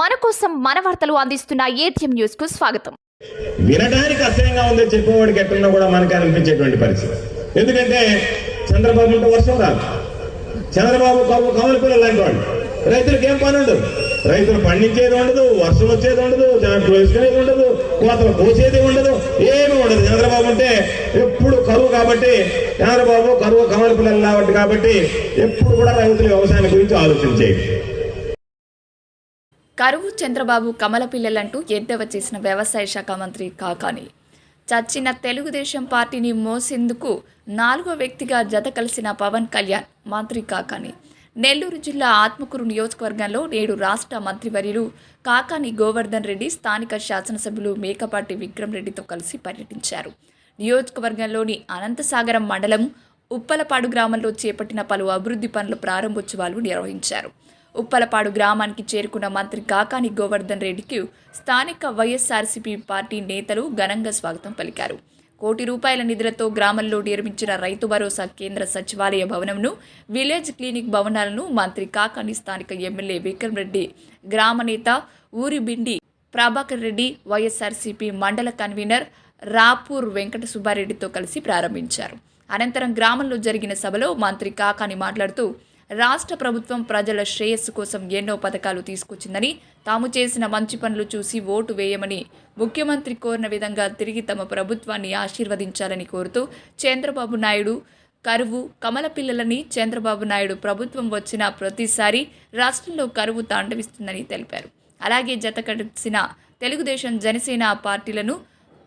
మన కోసం మన వార్తలు అందిస్తున్న ఏటీఎం న్యూస్కు స్వాగతం. వినడానికి అసహ్యంగా ఉంది చెప్పేవాడికి ఎట్లన్నా కూడా మనకి అనిపించేటువంటి పరిస్థితి. ఎందుకంటే చంద్రబాబు ఉంటే వర్షం రాదు చంద్రబాబు కవ్వు కమల పిల్లలు లాంటి వాడు. రైతులకు ఏం పని ఉండదు రైతులు పండించేది ఉండదు వర్షం వచ్చేది ఉండదు జాగ్రత్తలు వేసుకునేది ఉండదు కోతలు కోసేది ఉండదు ఏమి ఉండదు. చంద్రబాబు అంటే ఎప్పుడు కరువు కాబట్టి చంద్రబాబు కరువు కమల పిల్లలు కాబట్టి కాబట్టి ఎప్పుడు కూడా రైతులు వ్యవసాయం గురించి ఆలోచించేది కరువు చంద్రబాబు కమల పిల్లలంటూ ఎద్దవ చేసిన వ్యవసాయ శాఖ మంత్రి కాకాని. చచ్చిన తెలుగుదేశం పార్టీని మోసేందుకు నాలుగో వ్యక్తిగా జత కలిసిన పవన్ కళ్యాణ్ మంత్రి కాకాని. నెల్లూరు జిల్లా ఆత్మకూరు నియోజకవర్గంలో నేడు రాష్ట్ర మంత్రివర్యులు కాకాని గోవర్ధన్ రెడ్డి స్థానిక శాసనసభ్యులు మేకపాటి విక్రమ్ రెడ్డితో కలిసి పర్యటించారు. నియోజకవర్గంలోని అనంతసాగరం మండలం ఉప్పలపాడు గ్రామంలో చేపట్టిన పలు అభివృద్ధి పనుల ప్రారంభోత్సవాలు నిర్వహించారు. ఉప్పలపాడు గ్రామానికి చేరుకున్న మంత్రి కాకాని గోవర్ధన్ రెడ్డికి స్థానిక వైఎస్ఆర్సీపీ పార్టీ నేతలు ఘనంగా స్వాగతం పలికారు. కోటి రూపాయల నిధులతో గ్రామంలో నిర్మించిన రైతు భరోసా కేంద్ర సచివాలయ భవనంను విలేజ్ క్లినిక్ భవనాలను మంత్రి కాకాని స్థానిక ఎమ్మెల్యే విక్రమ్ రెడ్డి గ్రామ నేత ఊరిబిండి ప్రభాకర్ రెడ్డి వైఎస్ఆర్సీపీ మండల కన్వీనర్ రాపూర్ వెంకట సుబ్బారెడ్డితో కలిసి ప్రారంభించారు. అనంతరం గ్రామంలో జరిగిన సభలో మంత్రి కాకాని మాట్లాడుతూ రాష్ట్ర ప్రభుత్వం ప్రజల శ్రేయస్సు కోసం ఎన్నో పథకాలు తీసుకొచ్చిందని తాము చేసిన మంచి పనులు చూసి ఓటు వేయమని ముఖ్యమంత్రి కోరిన విధంగా తిరిగి తమ ప్రభుత్వాన్ని ఆశీర్వదించాలని కోరుతూ చంద్రబాబు నాయుడు కరువు కమల పిల్లలని చంద్రబాబు నాయుడు ప్రభుత్వం వచ్చిన ప్రతిసారి రాష్ట్రంలో కరువు తాండవిస్తుందని తెలిపారు. అలాగే జత కలిసిన తెలుగుదేశం జనసేన పార్టీలను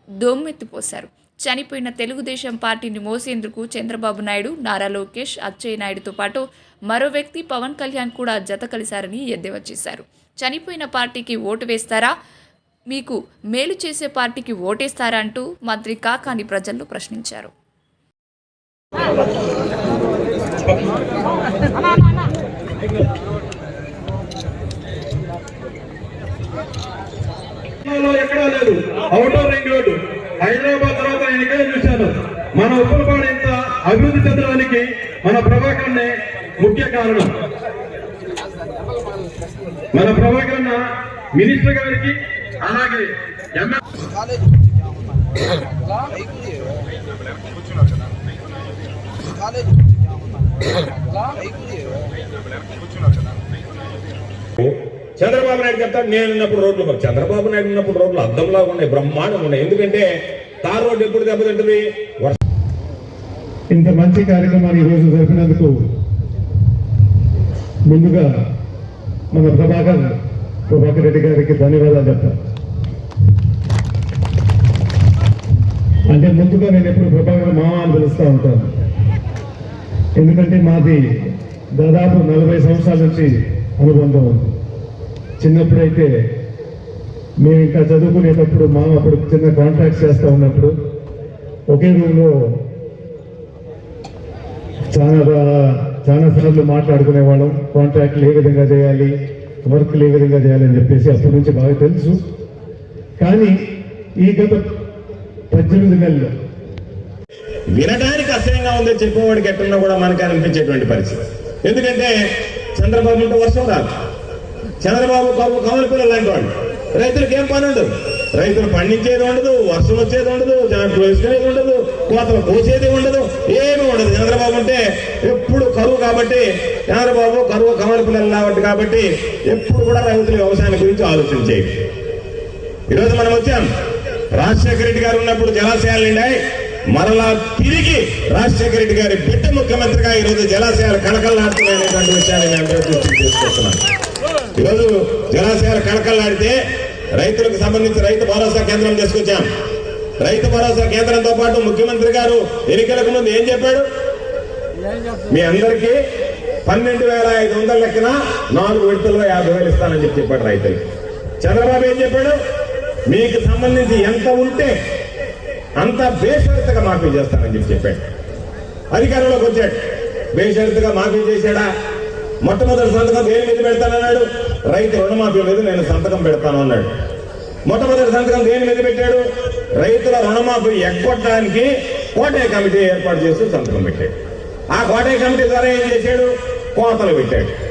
దొమ్మెత్తిపోశారు. చనిపోయిన తెలుగుదేశం పార్టీని మోసేందుకు చంద్రబాబు నాయుడు నారా లోకేష్ అచ్చయ్య నాయుడుతో పాటు మరో వ్యక్తి పవన్ కళ్యాణ్ కూడా జత కలిశారని ఎద్దేవా చేశారు. చనిపోయిన పార్టీకి ఓటు వేస్తారా? మీకు మేలు చేసే పార్టీకి ఓటేస్తారా అంటూ మంత్రి కాకాని ప్రజల్లో ప్రశ్నించారు. ఎక్కడా లేదు. Ring road. హైదరాబాద్ తర్వాత నేను మన ఉప్పలపాడు ఇంత అభివృద్ధి చెందడానికి మన ప్రభాకర్ ముఖ్య కారణం. మన ప్రభాకర్ మినిస్టర్ గారికి అలాగే చంద్రబాబు నాయుడు చెప్తాడు నేను ఉన్నప్పుడు రోడ్లు చంద్రబాబు నాయుడు ఉన్నప్పుడు రోడ్లు అద్దంలాగా ఉన్నాయి బ్రహ్మాండంగా ఉన్నాయి. ఎందుకంటే తార్ రోడ్డు ఎప్పుడు దెబ్బతింటుంది? ఇంత మంచి కార్యక్రమాన్ని ఈరోజు జరిపినందుకు ముందుగా మన ప్రభాకర్ ప్రభాకర్ రెడ్డి గారికి ధన్యవాదాలు చెప్తాను. అంటే ముందుగా నేను ఎప్పుడు ప్రభాకర్ మామ అని పిలుస్తూ ఉంటాను. ఎందుకంటే మాది దాదాపు నలభై సంవత్సరాల నుంచి అనుబంధం ఉంది. చిన్నప్పుడైతే మేము ఇంకా చదువుకునేటప్పుడు మా అప్పుడు చిన్న కాంట్రాక్ట్స్ చేస్తూ ఉన్నప్పుడు ఒకే రూమ్లో చాలా చాలా సార్లు మాట్లాడుకునే వాళ్ళం. కాంట్రాక్ట్లు ఏ విధంగా చేయాలి? వర్క్లు ఏ విధంగా చేయాలి అని చెప్పేసి అప్పటి నుంచి బాగా తెలుసు. కానీ ఈ గత పద్దెనిమిది నెలలు వినడానికి అసహ్యంగా ఉందని చెప్పేవాడికి ఎట్లన్నా కూడా మనకు అనిపించేటువంటి పరిస్థితి. ఎందుకంటే చంద్రబాబు ఉంటే వర్షం రాదు చంద్రబాబు కమల పిల్లలు లాంటి వాళ్ళు రైతులకు ఏం పని ఉండదు. రైతులు పండించేది ఉండదు వర్షం వచ్చేది ఉండదు జాగ్రత్తలు వేసుకునేది ఉండదు కోతలు పోసేది ఉండదు ఏమీ ఉండదు. చంద్రబాబు అంటే ఎప్పుడు కరువు కాబట్టి చంద్రబాబు కరువు కమల పిల్లలు కాబట్టి కాబట్టి ఎప్పుడు కూడా రైతులు వ్యవసాయం గురించి ఆలోచించే ఈరోజు మనం వచ్చాం. రాజశేఖర రెడ్డి గారు ఉన్నప్పుడు జలాశయాలు నిండాయి. మరలా తిరిగి రాజశేఖర రెడ్డి గారి బిడ్డ ముఖ్యమంత్రిగా ఈరోజు జలాశయాలు కళకళలాడుతున్నాయనేటువంటి విషయాన్ని నేను దృష్టికి తీసుకొస్తున్నాను ఈరోజు జలాశయాలు కళకళలాడితే రైతులకు సంబంధించి రైతు భరోసా కేంద్రం తీసుకొచ్చాం. రైతు భరోసా కేంద్రంతో పాటు ముఖ్యమంత్రి గారు ఎన్నికలకు ముందు ఏం చెప్పాడు? మీ అందరికీ పన్నెండు వేల ఐదు వందల లెక్కన నాలుగు విడతల్లో యాభై వేలు ఇస్తానని చెప్పి చెప్పాడు రైతులు. చంద్రబాబు ఏం చెప్పాడు? మీకు సంబంధించి ఎంత ఉంటే అంత బేషరతుగా మాఫీ చేస్తానని చెప్పి చెప్పాడు. అధికారంలోకి వచ్చాడు. బేషరతుగా మాఫీ చేశాడా? మొట్టమొదటి సంతకం దేని మీద పెడతానన్నాడు? రైతు రుణమాఫీ మీద నేను సంతకం పెడతాను అన్నాడు. మొట్టమొదటి సంతకం దేని మీద పెట్టాడు? రైతుల రుణమాఫీ ఎక్కొట్టడానికి కోటయ్య కమిటీ ఏర్పాటు చేసి సంతకం పెట్టాడు. ఆ కోటయ్య కమిటీ ద్వారా ఏం చేశాడు? కోతలు పెట్టాడు.